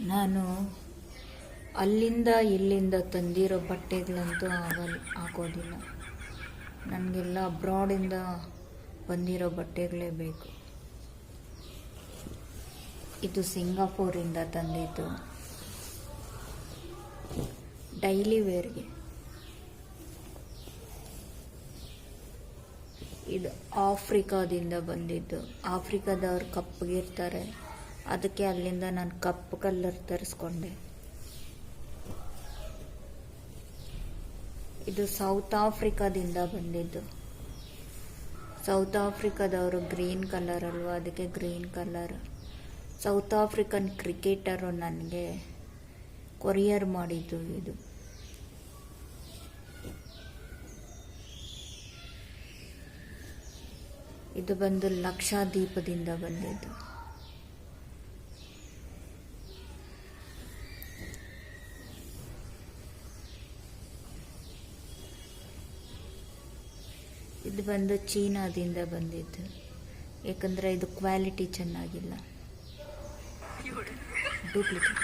ನಾನು ಅಲ್ಲಿಂದ ಇಲ್ಲಿಂದ ತಂದಿರೋ ಬಟ್ಟೆಗಳಂತೂ ಆಗಲ್ಲ ಹಾಕೋದಿಲ್ಲ ನನಗೆಲ್ಲ ಅಬ್ರಾಡಿಂದ ಬಂದಿರೋ ಬಟ್ಟೆಗಳೇ ಬೇಕು. ಇದು ಸಿಂಗಾಪುರಿಂದ ತಂದಿದ್ದು. ಡೈಲಿ ವೇರ್ಗೆ. ಇದು ಆಫ್ರಿಕಾದಿಂದ ಬಂದಿದ್ದು. ಆಫ್ರಿಕಾದವ್ರು ಕಪ್ಪಗಿರ್ತಾರೆ ಅದಕ್ಕೆ ಅಲ್ಲಿಂದ ನಾನು ಕಪ್ಪು ಕಲ್ಲರ್ ತರಿಸ್ಕೊಂಡೆ. ಇದು ಸೌತ್ ಆಫ್ರಿಕಾದಿಂದ ಬಂದಿದ್ದು. ಸೌತ್ ಆಫ್ರಿಕಾದವರು ಗ್ರೀನ್ ಕಲರ್ ಅಲ್ವಾ? ಅದಕ್ಕೆ ಗ್ರೀನ್ ಕಲರ್. ಸೌತ್ ಆಫ್ರಿಕನ್ ಕ್ರಿಕೆಟರು ನನಗೆ ಕೊರಿಯರ್ ಮಾಡಿದ್ದು ಇದು. ಇದು ಬಂದು ಲಕ್ಷಾದೀಪದಿಂದ ಬಂದಿದ್ದು. ಇದು ಬಂದು ಚೀನಾದಿಂದ ಬಂದಿದ್ದು. ಯಾಕಂದರೆ ಇದು ಕ್ವಾಲಿಟಿ ಚೆನ್ನಾಗಿಲ್ಲ. ಡೂಪ್ಲಿಕೇಟ್